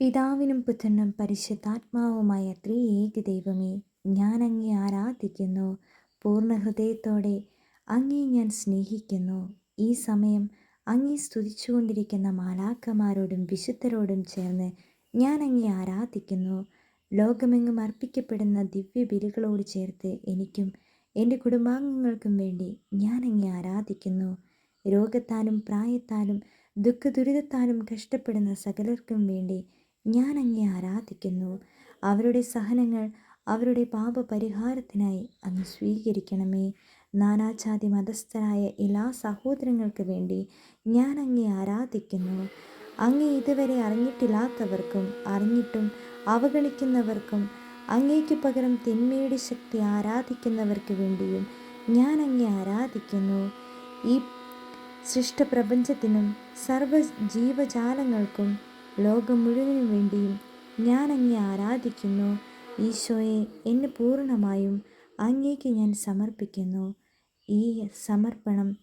പിതാവിനും പുത്രനും പരിശുദ്ധാത്മാവുമായ ത്രിയേക ദൈവമേ ഞാൻ അങ്ങേ ആരാധിക്കുന്നു. പൂർണ ഹൃദയത്തോടെ അങ്ങേ ഞാൻ സ്നേഹിക്കുന്നു. ഈ സമയം അങ്ങേ സ്തുതിച്ചുകൊണ്ടിരിക്കുന്ന മാലാക്കമാരോടും വിശുദ്ധരോടും ചേർന്ന് ഞാൻ അങ്ങേ ആരാധിക്കുന്നു. ലോകമെങ്ങും അർപ്പിക്കപ്പെടുന്ന ദിവ്യ ബലികളോട് ചേർത്ത് എനിക്കും എന്റെ കുടുംബാംഗങ്ങൾക്കും വേണ്ടി ഞാൻ അങ്ങേ ആരാധിക്കുന്നു. രോഗത്താലും പ്രായത്താലും ദുഃഖദുരിതത്താലും കഷ്ടപ്പെടുന്ന സകലർക്കും വേണ്ടി ഞാൻ അങ്ങേ ആരാധിക്കുന്നു. അവരുടെ സഹനങ്ങൾ അവരുടെ പാപപരിഹാരത്തിനായി അങ്ങ് സ്വീകരിക്കണമേ. നാനാജാതി മതസ്ഥരായ എല്ലാ സഹോദരങ്ങൾക്ക് വേണ്ടി ഞാൻ അങ്ങേ ആരാധിക്കുന്നു. അങ്ങേ ഇതുവരെ അറിഞ്ഞിട്ടില്ലാത്തവർക്കും അറിഞ്ഞിട്ടും അവഗണിക്കുന്നവർക്കും അങ്ങേക്ക് പകരം തിന്മയുടെ ശക്തി ആരാധിക്കുന്നവർക്ക് വേണ്ടിയും ഞാൻ അങ്ങേ ആരാധിക്കുന്നു. ഈ സൃഷ്ടപ്രപഞ്ചത്തിനും സർവ ജീവജാലങ്ങൾക്കും ലോകം മുഴുവനും വേണ്ടിയും ഞാൻ അങ്ങേ ആരാധിക്കുന്നു. ഈശോയെ എന്നെ പൂർണമായും അങ്ങേക്ക് ഞാൻ സമർപ്പിക്കുന്നു. ഈ സമർപ്പണം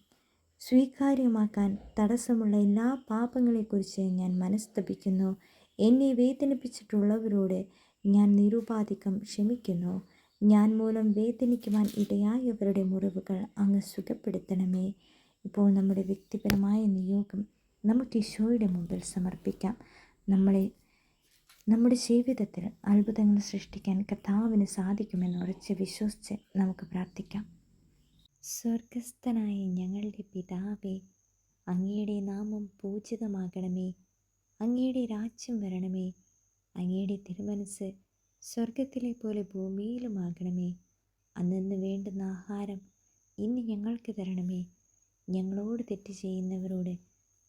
സ്വീകാര്യമാക്കാൻ തടസ്സമുള്ള എല്ലാ പാപങ്ങളെക്കുറിച്ച് ഞാൻ മനസ്തപിക്കുന്നു. എന്നെ വേദനിപ്പിച്ചിട്ടുള്ളവരോട് ഞാൻ നിരുപാധികം ക്ഷമിക്കുന്നു. ഞാൻ മൂലം വേദനിക്കുവാൻ ഇടയായവരുടെ മുറിവുകൾ അങ്ങ് സുഖപ്പെടുത്തണമേ. ഇപ്പോൾ നമ്മുടെ വ്യക്തിപരമായ നിയോഗം നമുക്ക് ഈശോയുടെ മുമ്പിൽ സമർപ്പിക്കാം. നമ്മളെ നമ്മുടെ ജീവിതത്തിൽ അത്ഭുതങ്ങൾ സൃഷ്ടിക്കാൻ കർത്താവിന് സാധിക്കുമെന്ന് ഉറച്ച് വിശ്വസിച്ച് നമുക്ക് പ്രാർത്ഥിക്കാം. സ്വർഗസ്ഥനായ ഞങ്ങളുടെ പിതാവേ അങ്ങയുടെ നാമം പൂജിതമാകണമേ. അങ്ങയുടെ രാജ്യം വരണമേ. അങ്ങയുടെ തിരുമനസ് സ്വർഗത്തിലെ പോലെ ഭൂമിയിലുമാകണമേ അന്നു വേണ്ടുന്ന ആഹാരം ഇന്ന് ഞങ്ങൾക്ക് തരണമേ. ഞങ്ങളോട് തെറ്റ് ചെയ്യുന്നവരോട്